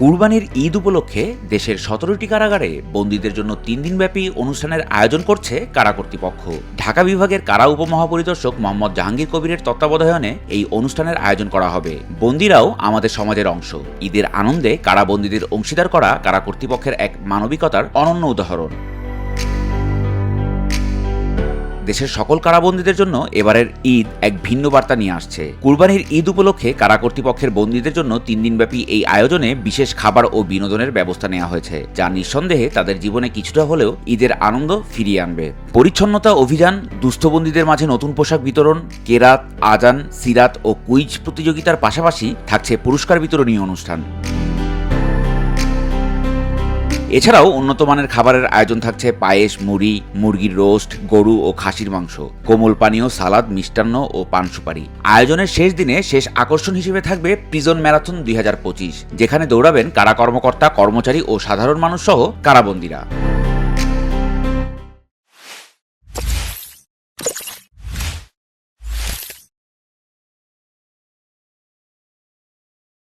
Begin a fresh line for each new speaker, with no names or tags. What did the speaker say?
কুরবানির ঈদ উপলক্ষে দেশের সতেরোটি কারাগারে বন্দীদের জন্য তিন দিনব্যাপী অনুষ্ঠানের আয়োজন করছে কারা কর্তৃপক্ষ। ঢাকা বিভাগের কারা উপমহাপরিদর্শক মোহাম্মদ জাহাঙ্গীর কবিরের তত্ত্বাবধায়নে এই অনুষ্ঠানের আয়োজন করা হবে। বন্দিরাও আমাদের সমাজের অংশ। ঈদের আনন্দে কারাবন্দীদের অংশীদার করা কারা কর্তৃপক্ষের এক মানবিকতার অনন্য উদাহরণ। দেশের সকল কারাবন্দীদের জন্য এবারের ঈদ এক ভিন্ন বার্তা নিয়ে আসছে। কুরবানির ঈদ উপলক্ষে কারা কর্তৃপক্ষের বন্দীদের জন্য তিন দিনব্যাপী এই আয়োজনে বিশেষ খাবার ও বিনোদনের ব্যবস্থা নেওয়া হয়েছে, যা নিঃসন্দেহে তাদের জীবনে কিছুটা হলেও ঈদের আনন্দ ফিরিয়ে আনবে। পরিচ্ছন্নতা অভিযান দুস্থবন্দীদের মাঝে নতুন পোশাক বিতরণ, কেরাত, আজান, সিরাত ও কুইজ প্রতিযোগিতার পাশাপাশি থাকছে পুরস্কার বিতরণী অনুষ্ঠান। এছাড়াও উন্নত মানের খাবারের আয়োজন থাকছে পায়েস, মুড়ি, মুরগির রোস্ট, গরু ও খাসির মাংস, কোমল পানীয়, সালাদ, মিষ্টান্ন ও পান সুপারি। আয়োজনের শেষ দিনে শেষ আকর্ষণ হিসেবে থাকবে প্রিজন ম্যারাথন দুই হাজার পঁচিশ, যেখানে দৌড়াবেন কারা কর্মকর্তা, কর্মচারী ও সাধারণ মানুষ সহ কারাবন্দীরা।